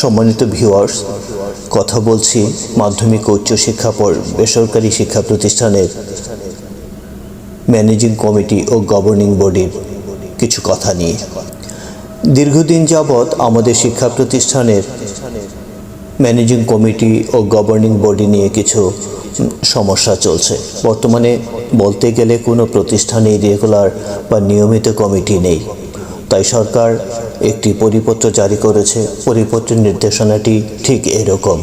সম্মানিত ভিউয়ার্স কথা বলছি মাধ্যমিক ও উচ্চশিক্ষা পর বেসরকারি শিক্ষা প্রতিষ্ঠানের ম্যানেজিং কমিটি ও গভর্নিং বডির কিছু কথা নিয়ে। দীর্ঘদিন যাবৎ আমাদের শিক্ষা প্রতিষ্ঠানের ম্যানেজিং কমিটি ও গভর্নিং বডি নিয়ে কিছু সমস্যা চলছে। বর্তমানে বলতে গেলে কোনো প্রতিষ্ঠানেই রেগুলার বা নিয়মিত কমিটি নেই। তাই সরকার একটি পরিপত্র জারি করেছে। পরিপত্রের নির্দেশনাটি ঠিক এরকম।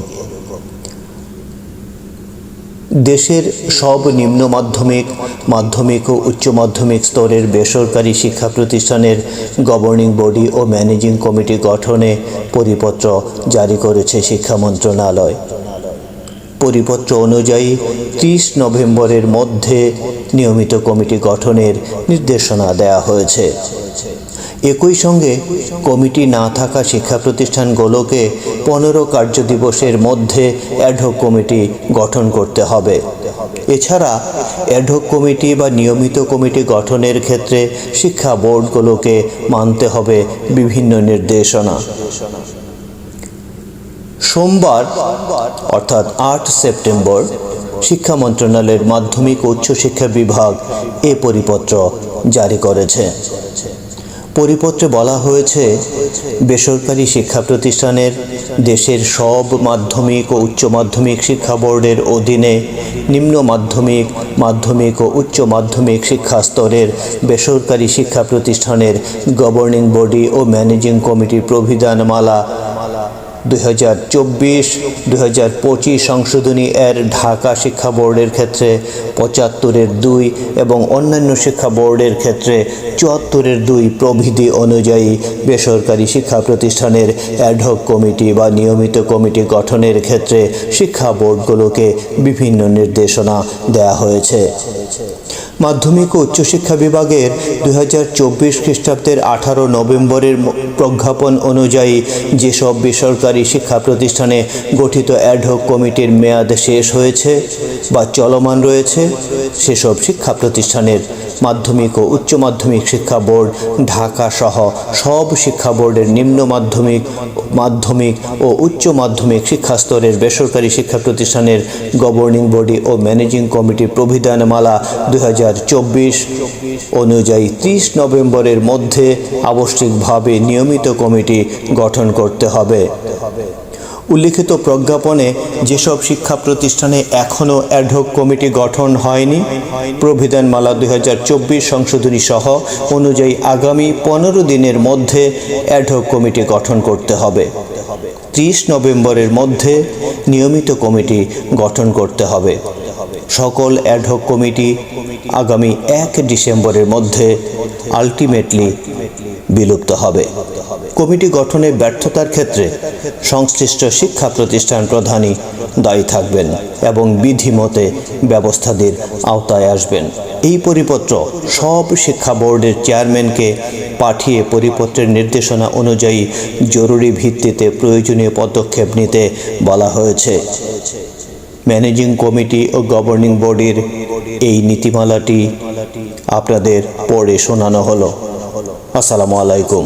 দেশের সব নিম্ন মাধ্যমিক মাধ্যমিক ও উচ্চ মাধ্যমিক স্তরের বেসরকারি শিক্ষা প্রতিষ্ঠানের গভর্নিং বডি ও ম্যানেজিং কমিটি গঠনে পরিপত্র জারি করেছে শিক্ষা মন্ত্রণালয়। পরিপত্র অনুযায়ী ত্রিশ নভেম্বরের মধ্যে নিয়মিত কমিটি গঠনের নির্দেশনা দেয়া হয়েছে। একই সঙ্গে কমিটি না থাকা শিক্ষা প্রতিষ্ঠানগুলোকে পনেরো কার্যদিবসের মধ্যে অ্যাডহক কমিটি গঠন করতে হবে। এছাড়া অ্যাডহক কমিটি বা নিয়মিত কমিটি গঠনের ক্ষেত্রে শিক্ষা বোর্ডগুলোকে মানতে হবে বিভিন্ন নির্দেশনা। সোমবার, অর্থাৎ আট সেপ্টেম্বর, শিক্ষা মন্ত্রণালয়ের মাধ্যমিক উচ্চশিক্ষা বিভাগ এ পরিপত্র জারি করেছে। পরিপত্রে বলা হয়েছে, বেসরকারি শিক্ষা প্রতিষ্ঠানের দেশের সব মাধ্যমিক ও উচ্চ মাধ্যমিক শিক্ষা বোর্ডের অধীনে নিম্ন মাধ্যমিক মাধ্যমিক ও উচ্চ মাধ্যমিক শিক্ষা স্তরের বেসরকারি শিক্ষা প্রতিষ্ঠানের গভর্নিং বডি ও ম্যানেজিং কমিটির প্রবিধানমালা দুই হাজার চব্বিশ, দুই পঁচিশ সংশোধনী এর ঢাকা শিক্ষা বোর্ডের ক্ষেত্রে পঁচাত্তরের দুই এবং অন্যান্য শিক্ষা বোর্ডের ক্ষেত্রে চুয়াত্তরের দুই প্রভৃতি অনুযায়ী বেসরকারি শিক্ষা প্রতিষ্ঠানের অ্যাডহক কমিটি বা নিয়মিত কমিটি গঠনের ক্ষেত্রে শিক্ষা বোর্ডগুলোকে বিভিন্ন নির্দেশনা দেওয়া হয়েছে। মাধ্যমিক ও উচ্চশিক্ষা বিভাগের দুই হাজার চব্বিশ খ্রিস্টাব্দের আঠারো নভেম্বরের প্রজ্ঞাপন অনুযায়ী যেসব বেসরকারি শিক্ষা প্রতিষ্ঠানে গঠিত অ্যাডহক কমিটির মেয়াদ শেষ হয়েছে বা চলমান রয়েছে, সেসব শিক্ষা প্রতিষ্ঠানের মাধ্যমিক ও উচ্চ মাধ্যমিক শিক্ষা বোর্ড, ঢাকা সহ সব শিক্ষা বোর্ডের নিম্ন মাধ্যমিক মাধ্যমিক ও উচ্চ মাধ্যমিক শিক্ষা স্তরের বেসরকারি শিক্ষা প্রতিষ্ঠানের গভর্নিং বডি ও ম্যানেজিং কমিটির প্রবিধানমালা দুই হাজার চব্বিশ অনুযায়ী ত্রিশ নভেম্বরের মধ্যে আবশ্যিকভাবে নিয়মিত কমিটি গঠন করতে হবে। উল্লিখিত প্রজ্ঞাপনে যেসব শিক্ষা প্রতিষ্ঠানে এখনও অ্যাডহক কমিটি গঠন হয়নি প্রবিধানমালা দুই হাজার চব্বিশ সংশোধনী সহ অনুযায়ী আগামী পনেরো দিনের মধ্যে অ্যাডহক কমিটি গঠন করতে হবে। ত্রিশ নভেম্বরের মধ্যে নিয়মিত কমিটি গঠন করতে হবে। সকল অ্যাডহক কমিটি আগামী এক ডিসেম্বরের মধ্যে আলটিমেটলি বিলুপ্ত হবে। কমিটি গঠনে ব্যর্থতার ক্ষেত্রে সংশ্লিষ্ট শিক্ষা প্রতিষ্ঠান প্রধানই দায়ী থাকবেন এবং বিধিমতে ব্যবস্থাদের আওতায় আসবেন। এই পরিপত্র সব শিক্ষা বোর্ডের চেয়ারম্যানকে পাঠিয়ে পরিপত্রের নির্দেশনা অনুযায়ী জরুরি ভিত্তিতে প্রয়োজনীয় পদক্ষেপ নিতে বলা হয়েছে। ম্যানেজিং কমিটি ও গভর্নিং বডির এই নীতিমালাটি আপনাদের পড়ে শোনানো হলো। আসসালামু আলাইকুম।